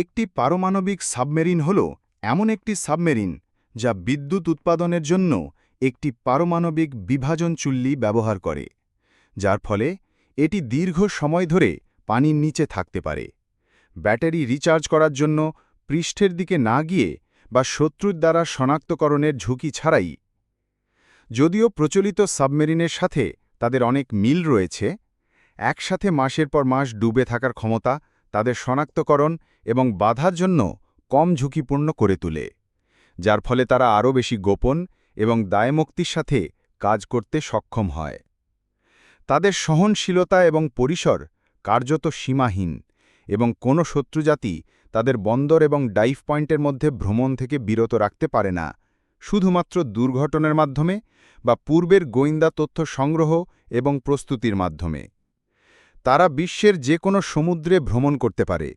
একটি পারমাণবিক সাবমেরিন হল এমন একটি সাবমেরিন যা বিদ্যুৎ উৎপাদনের জন্য একটি পারমাণবিক বিভাজন চুল্লি ব্যবহার করে, যার ফলে এটি দীর্ঘ সময় ধরে পানির নিচে থাকতে পারে। ব্যাটারি রিচার্জ করার জন্য পৃষ্ঠের দিকে না গিয়ে বা শত্রুর দ্বারা শনাক্তকরণের ঝুঁকি ছাড়াই। যদিও প্রচলিত সাবমেরিনের সাথে তাদের অনেক মিল রয়েছে, একসাথে মাসের পর মাস ডুবে থাকার ক্ষমতা তাদের শনাক্তকরণ এবং বাধার জন্য কম ঝুঁকিপূর্ণ করে তোলে, যার ফলে তারা আরও বেশি গোপন এবং দায়মুক্তির সাথে কাজ করতে সক্ষম হয়। তাদের সহনশীলতা এবং পরিসর কার্যত সীমাহীন এবং কোনো শত্রুজাতি তাদের বন্দর এবং ডাইভ পয়েন্টের মধ্যে ভ্রমণ থেকে বিরত রাখতে পারে না, শুধুমাত্র দুর্ঘটনার মাধ্যমে বা পূর্বের গোয়েন্দা তথ্য সংগ্রহ এবং প্রস্তুতির মাধ্যমে। তারা বিশ্বের যে কোনো সমুদ্রে ভ্রমণ করতে পারে,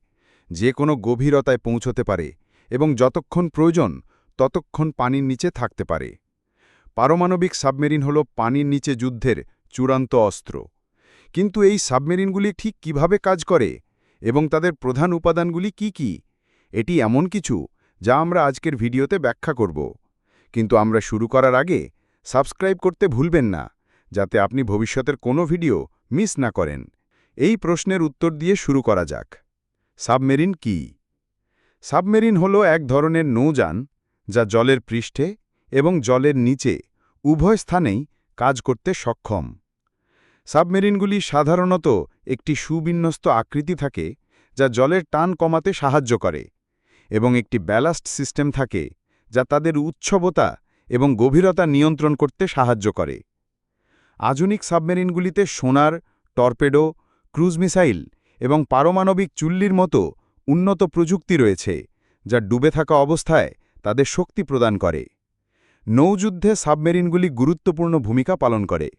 যে কোনো গভীরতায় পৌঁছতে পারে এবং যতক্ষণ প্রয়োজন ততক্ষণ পানির নিচে থাকতে পারে। পারমাণবিক সাবমেরিন হল পানির নিচে যুদ্ধের চূড়ান্ত অস্ত্র। কিন্তু এই সাবমেরিনগুলি ঠিক কীভাবে কাজ করে এবং তাদের প্রধান উপাদানগুলি কি কি, এটি এমন কিছু যা আমরা আজকের ভিডিওতে ব্যাখ্যা করব। কিন্তু আমরা শুরু করার আগে সাবস্ক্রাইব করতে ভুলবেন না, যাতে আপনি ভবিষ্যতের কোনো ভিডিও মিস না করেন। এই প্রশ্নের উত্তর দিয়ে শুরু করা যাক। সাবমেরিন কি? সাবমেরিন হল এক ধরনের নৌযান যা জলের পৃষ্ঠে এবং জলের নিচে উভয় স্থানেই কাজ করতে সক্ষম। সাবমেরিনগুলি সাধারণত একটি সুবিন্যস্ত আকৃতি থাকে যা জলের টান কমাতে সাহায্য করে এবং একটি ব্যালাস্ট সিস্টেম থাকে যা তাদের উচ্ছবতা এবং গভীরতা নিয়ন্ত্রণ করতে সাহায্য করে। আধুনিক সাবমেরিনগুলিতে সোনার, টর্পেডো ক্রুজ মিসাইল এবং পারমাণবিক চুল্লির মতো উন্নত প্রযুক্তি রয়েছে, যা ডুবে থাকা অবস্থায় তাদের শক্তি প্রদান করে। নৌযুদ্ধে সাবমেরিনগুলি গুরুত্বপূর্ণ ভূমিকা পালন করে,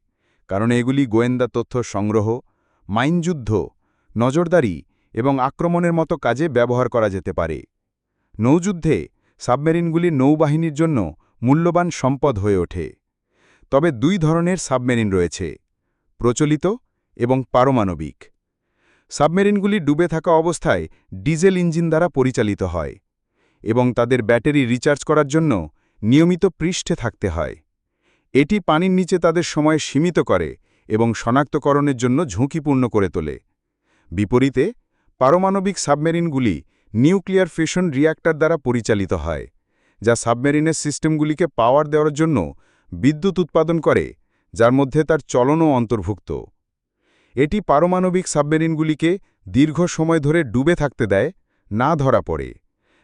কারণ এগুলি গোয়েন্দা তথ্য সংগ্রহ মাইনযুদ্ধ নজরদারি এবং আক্রমণের মতো কাজে ব্যবহার করা যেতে পারে। নৌযুদ্ধে সাবমেরিনগুলি নৌবাহিনীর জন্য মূল্যবান সম্পদ হয়ে ওঠে। তবে দুই ধরনের সাবমেরিন রয়েছে, প্রচলিত এবং পারমাণবিক। সাবমেরিনগুলি ডুবে থাকা অবস্থায় ডিজেল ইঞ্জিন দ্বারা পরিচালিত হয় এবং তাদের ব্যাটারি রিচার্জ করার জন্য নিয়মিত পৃষ্ঠে থাকতে হয়। এটি পানির নিচে তাদের সময় সীমিত করে এবং শনাক্তকরণের জন্য ঝুঁকিপূর্ণ করে তোলে। বিপরীতে, পারমাণবিক সাবমেরিনগুলি নিউক্লিয়ার ফিশন রিয়্যাক্টর দ্বারা পরিচালিত হয়, যা সাবমেরিনের সিস্টেমগুলিকে পাওয়ার দেওয়ার জন্য বিদ্যুৎ উৎপাদন করে, যার মধ্যে তার চলনও অন্তর্ভুক্ত। এটি পারমাণবিক সাবমেরিনগুলিকে দীর্ঘ সময় ধরে ডুবে থাকতে দেয়, না ধরা পড়ে,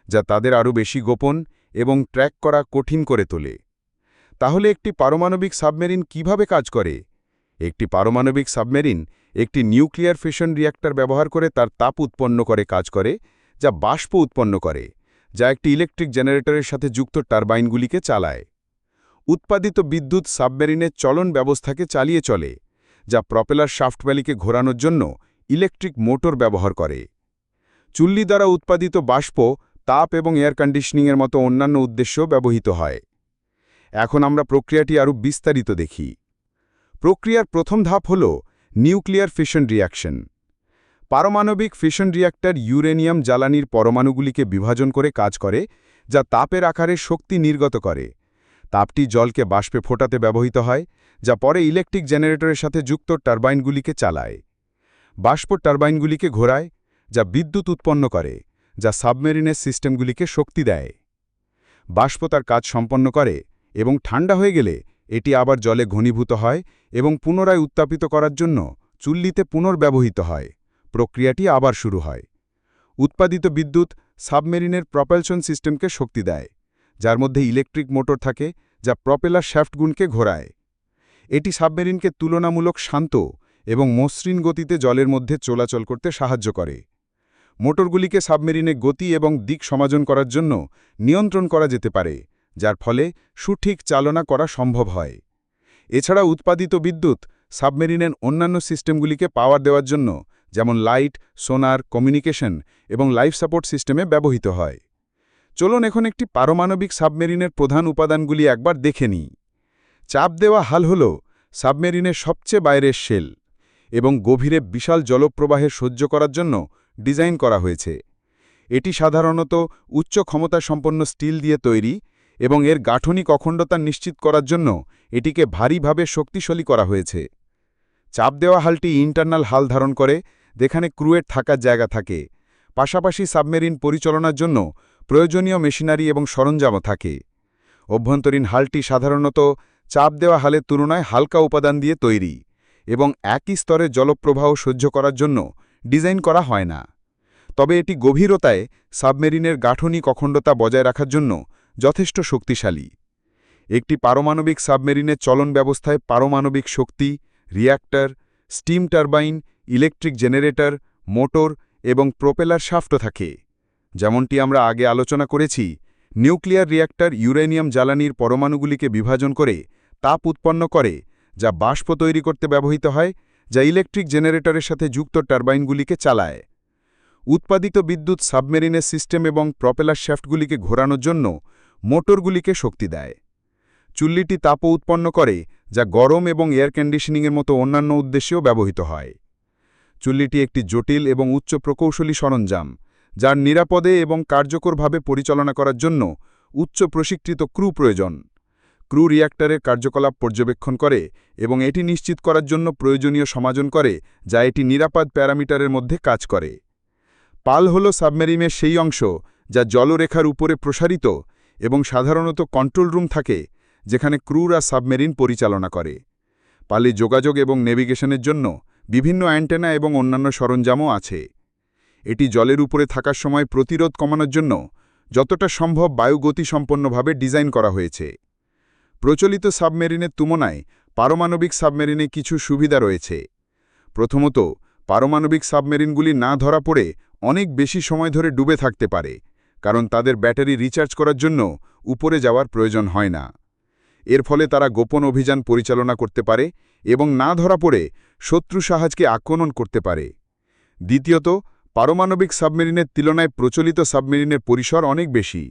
যা তাদের আরও বেশি গোপন এবং ট্র্যাক করা কঠিন করে তোলে। তাহলে একটি পারমাণবিক সাবমেরিন কীভাবে কাজ করে? একটি পারমাণবিক সাবমেরিন একটি নিউক্লিয়ার ফিশন রিয়্যাক্টর ব্যবহার করে তার তাপ উৎপন্ন করে কাজ করে, যা বাষ্প উৎপন্ন করে, যা একটি ইলেকট্রিক জেনারেটরের সাথে যুক্ত টারবাইনগুলিকে চালায়। উৎপাদিত বিদ্যুৎ সাবমেরিনের চলন ব্যবস্থাকে চালিয়ে চলে। যা প্রপেলার শাফটভ্যালিকে ঘোরানোর জন্য ইলেকট্রিক মোটর ব্যবহার করে। চুল্লি দ্বারা উৎপাদিত বাষ্প, তাপ এবং এয়ার কন্ডিশনিংয়ের মতো অন্যান্য উদ্দেশ্যেও ব্যবহৃত হয়। এখন আমরা প্রক্রিয়াটি আরও বিস্তারিত দেখি। প্রক্রিয়ার প্রথম ধাপ হল নিউক্লিয়ার ফিশন রিয়াকশন পারমাণবিক ফিশন রিয়াক্টর ইউরেনিয়াম জ্বালানির পরমাণুগুলিকে বিভাজন করে কাজ করে, যা তাপের আকারে শক্তি নির্গত করে। তাপটি জলকে বাষ্পে ফোটাতে ব্যবহৃত হয়, যা পরে ইলেকট্রিক জেনারেটরের সাথে যুক্ত টারবাইনগুলিকে চালায়। বাষ্প টারবাইনগুলিকে ঘোরায়, যা বিদ্যুৎ উৎপন্ন করে, যা সাবমেরিনের সিস্টেমগুলিকে শক্তি দেয়। বাষ্প তার কাজ সম্পন্ন করে এবং ঠান্ডা হয়ে গেলে এটি আবার জলে ঘনীভূত হয় এবং পুনরায় উত্তাপিত করার জন্য চুল্লিতে পুনর্ব্যবহৃত হয়। প্রক্রিয়াটি আবার শুরু হয়। উৎপাদিত বিদ্যুৎ সাবমেরিনের প্রপালশন সিস্টেমকে শক্তি দেয়। যার মধ্যে ইলেকট্রিক মোটর থাকে, যা প্রপেলার শ্যাফ্টগুনকে ঘোরায়। এটি সাবমেরিনকে তুলনামূলক শান্ত এবং মসৃণ গতিতে জলের মধ্যে চলাচল করতে সাহায্য করে। মোটরগুলিকে সাবমেরিনে গতি এবং দিক সমাজন করার জন্য নিয়ন্ত্রণ করা যেতে পারে, যার ফলে সুঠিক চালনা করা সম্ভব হয়। এছাড়া উৎপাদিত বিদ্যুৎ সাবমেরিনের অন্যান্য সিস্টেমগুলিকে পাওয়ার দেওয়ার জন্য, যেমন লাইট, সোনার, কমিউনিকেশন এবং লাইফ সাপোর্ট সিস্টেমে ব্যবহৃত হয়। চলুন এখন একটি পারমাণবিক সাবমেরিনের প্রধান উপাদানগুলি একবার দেখে নিই। চাপ দেওয়া হাল হল সাবমেরিনের সবচেয়ে বাইরের শেল এবং গভীরে বিশাল জলপ্রবাহে সহ্য করার জন্য ডিজাইন করা হয়েছে। এটি সাধারণত উচ্চ ক্ষমতা সম্পন্ন স্টিল দিয়ে তৈরি এবং এর গাঠনিক অখণ্ডতা নিশ্চিত করার জন্য এটিকে ভারীভাবে শক্তিশালী করা হয়েছে। চাপ দেওয়া হালটি ইন্টারনাল হাল ধারণ করে, যেখানে ক্রুয়ের থাকার জায়গা থাকে। পাশাপাশি সাবমেরিন পরিচালনার জন্য প্রয়োজনীয় মেশিনারি এবং সরঞ্জামও থাকে। অভ্যন্তরীণ হালটি সাধারণত চাপ দেওয়া হালের তুলনায় হালকা উপাদান দিয়ে তৈরি এবং একই স্তরে জলপ্রবাহ সহ্য করার জন্য ডিজাইন করা হয় না। তবে এটি গভীরতায় সাবমেরিনের গাঠনিক অখণ্ডতা বজায় রাখার জন্য যথেষ্ট শক্তিশালী। একটি পারমাণবিক সাবমেরিনের চলন ব্যবস্থায় পারমাণবিক শক্তি reactor steam turbine, electric generator, motor এবং প্রোপেলার শাফ্ট থাকে। যেমনটি আমরা আগে আলোচনা করেছি, নিউক্লিয়ার রিয়্যাক্টর ইউরেনিয়াম জ্বালানির পরমাণুগুলিকে বিভাজন করে তাপ উৎপন্ন করে, যা বাষ্প তৈরি করতে ব্যবহৃত হয়, যা ইলেকট্রিক জেনারেটরের সাথে যুক্ত টারবাইনগুলিকে চালায়। উৎপাদিত বিদ্যুৎ সাবমেরিনের সিস্টেম এবং প্রপেলার শ্যাফটগুলিকে ঘোরানোর জন্য মোটরগুলিকে শক্তি দেয়। চুল্লিটি তাপও উৎপন্ন করে, যা গরম এবং এয়ার কন্ডিশনিংয়ের মতো অন্যান্য উদ্দেশ্যেও ব্যবহৃত হয়। চুল্লিটি একটি জটিল এবং উচ্চ প্রকৌশলী সরঞ্জাম যার নিরাপদে এবং কার্যকরভাবে পরিচালনা করার জন্য উচ্চ প্রশিক্ষিত ক্রু প্রয়োজন। ক্রু রিয়্যাক্টরের কার্যকলাপ পর্যবেক্ষণ করে এবং এটি নিশ্চিত করার জন্য প্রয়োজনীয় সমাজন করে, যা এটি নিরাপদ প্যারামিটারের মধ্যে কাজ করে। পাল হল সাবমেরিনের সেই অংশ যা জলরেখার উপরে প্রসারিত এবং সাধারণত কন্ট্রোল রুম থাকে, যেখানে ক্রুরা সাবমেরিন পরিচালনা করে। পালে যোগাযোগ এবং নেভিগেশনের জন্য বিভিন্ন অ্যান্টেনা এবং অন্যান্য সরঞ্জামও আছে। এটি জলের উপরে থাকার সময় প্রতিরোধ কমানোর জন্য যতটা সম্ভব বায়ুগতিসম্পন্নভাবে ডিজাইন করা হয়েছে। প্রচলিত সাবমেরিনের তুলনায় পারমাণবিক সাবমেরিনে কিছু সুবিধা রয়েছে। প্রথমত, পারমাণবিক সাবমেরিনগুলি না ধরা পড়ে অনেক বেশি সময় ধরে ডুবে থাকতে পারে, কারণ তাদের ব্যাটারি রিচার্জ করার জন্য উপরে যাওয়ার প্রয়োজন হয় না। এর ফলে তারা গোপন অভিযান পরিচালনা করতে পারে এবং না ধরা পড়ে শত্রু সাহায্যকে আক্রমণ করতে পারে। দ্বিতীয়ত পারমাণবিক সাবমেরিনের তুলনায় প্রচলিত সাবমেরিনের পরিসর অনেক বেশি।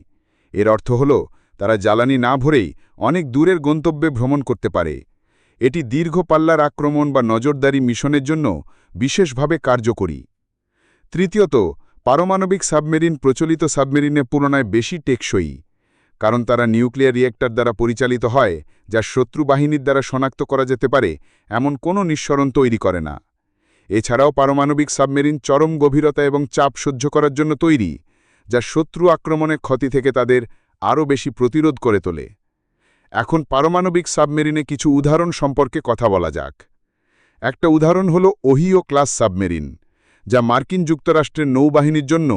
এর অর্থ হল, তারা জ্বালানি না ভরেই অনেক দূরের গন্তব্যে ভ্রমণ করতে পারে। এটি দীর্ঘ পাল্লার আক্রমণ বা নজরদারি মিশনের জন্য বিশেষভাবে কার্যকরী। তৃতীয়ত, পারমাণবিক সাবমেরিন প্রচলিত সাবমেরিনের তুলনায় বেশি টেকসই, কারণ তারা নিউক্লিয়ার রিয়েক্টর দ্বারা পরিচালিত হয়, যা শত্রু বাহিনীর দ্বারা শনাক্ত করা যেতে পারে, এমন কোনো নিঃসরণ তৈরি করে না। এছাড়াও পারমাণবিক সাবমেরিন চরম গভীরতা এবং চাপ সহ্য করার জন্য তৈরি, যা শত্রু আক্রমণের ক্ষতি থেকে তাদের আরও বেশি প্রতিরোধ করে তোলে। এখন পারমাণবিক সাবমেরিনে কিছু উদাহরণ সম্পর্কে কথা বলা যাক। একটা উদাহরণ হল ওহিও ক্লাস সাবমেরিন, যা মার্কিন যুক্তরাষ্ট্রের নৌবাহিনীর জন্য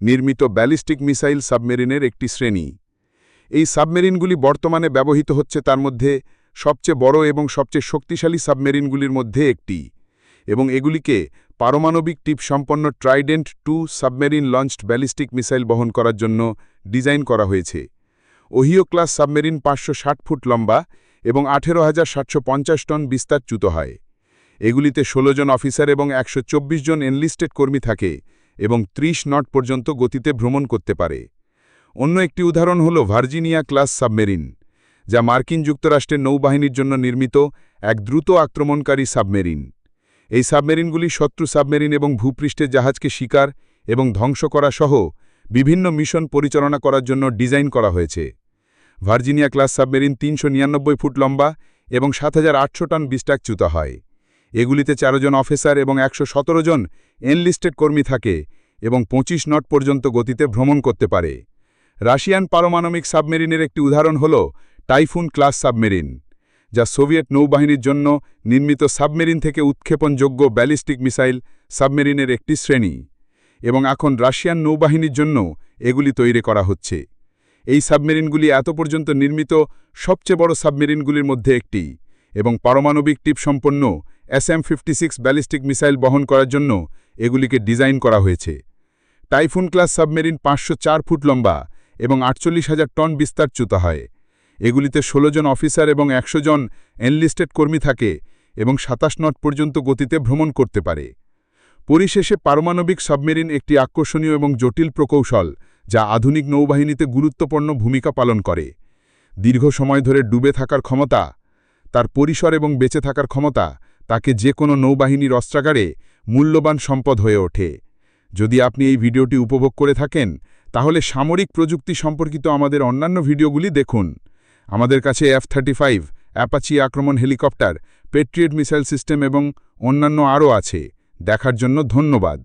নির্মিত ব্যালিস্টিক মিসাইল সাবমেরিনের একটি শ্রেণি। এই সাবমেরিনগুলি বর্তমানে ব্যবহৃত হচ্ছে তার মধ্যে সবচেয়ে বড় এবং সবচেয়ে শক্তিশালী সাবমেরিনগুলির মধ্যে একটি। এবং এগুলিকে পারমাণবিক টিপ সম্পন্ন Trident two submarine launched ballistic missile বহন করার জন্য ডিজাইন করা হয়েছে। ওহিও ক্লাস সাবমেরিন পাঁচশো ষাট ফুট লম্বা এবং আঠেরো হাজার টন বিস্তারচ্যুত হয়। এগুলিতে ১৬ জন অফিসার এবং একশো চব্বিশ জন এনলিস্টেড কর্মী থাকে এবং ৩০ নট পর্যন্ত গতিতে ভ্রমণ করতে পারে। অন্য একটি উদাহরণ হল ভার্জিনিয়া ক্লাস সাবমেরিন, যা মার্কিন যুক্তরাষ্ট্রের নৌবাহিনীর জন্য নির্মিত এক দ্রুত আক্রমণকারী সাবমেরিন। এই সাবমেরিনগুলি শত্রু সাবমেরিন এবং ভূপৃষ্ঠের জাহাজকে শিকার এবং ধ্বংস করা সহ বিভিন্ন মিশন পরিচালনা করার জন্য ডিজাইন করা হয়েছে। ভার্জিনিয়া ক্লাস সাবমেরিন তিনশো নিরানব্বই ফুট লম্বা এবং সাত হাজার আটশো টন বিস্টাকচ্যুত হয়। এগুলিতে চারো জন অফিসার এবং একশো সতেরো জন এনলিস্টেড কর্মী থাকে এবং ২৫ নট পর্যন্ত গতিতে ভ্রমণ করতে পারে। রাশিয়ান পারমাণবিক সাবমেরিনের একটি উদাহরণ হল টাইফুন ক্লাস সাবমেরিন। যা সোভিয়েত নৌবাহিনীর জন্য নির্মিত সাবমেরিন থেকে উৎক্ষেপণযোগ্য ব্যালিস্টিক মিসাইল সাবমেরিনের একটি শ্রেণি এবং এখন রাশিয়ান নৌবাহিনীর জন্য এগুলি তৈরি করা হচ্ছে। এই সাবমেরিনগুলি এত পর্যন্ত নির্মিত, সবচেয়ে বড় সাবমেরিনগুলির মধ্যে একটি এবং পারমাণবিক টিপ সম্পন্ন S M fifty ballistic missile বহন করার জন্য এগুলিকে ডিজাইন করা হয়েছে। টাইফুন ক্লাস সাবমেরিন পাঁচশো চার ফুট লম্বা এবং আটচল্লিশ হাজার টন বিস্তারচ্যুত হয়। এগুলিতে ১৬ জন অফিসার এবং একশো জন এনলিস্টেড কর্মী থাকে এবং সাতাশ নট পর্যন্ত গতিতে ভ্রমণ করতে পারে। পরিশেষে পারমাণবিক সাবমেরিন একটি আকর্ষণীয় এবং জটিল প্রকৌশল যা আধুনিক নৌবাহিনীতে গুরুত্বপূর্ণ ভূমিকা পালন করে। দীর্ঘ সময় ধরে ডুবে থাকার ক্ষমতা, তার পরিসর এবং বেঁচে থাকার ক্ষমতা, তাকে যে কোনো নৌবাহিনীর অস্ত্রাগারে মূল্যবান সম্পদ হয়ে ওঠে। যদি আপনি এই ভিডিওটি উপভোগ করে থাকেন, তাহলে সামরিক প্রযুক্তি সম্পর্কিত আমাদের অন্যান্য ভিডিওগুলি দেখুন। আমাদের কাছে এফ থার্টি ফাইভ অ্যাপাচি আক্রমণ হেলিকপ্টার পেট্রিয়েট মিসাইল সিস্টেম এবং অন্যান্য আরও আছে। দেখার জন্য ধন্যবাদ।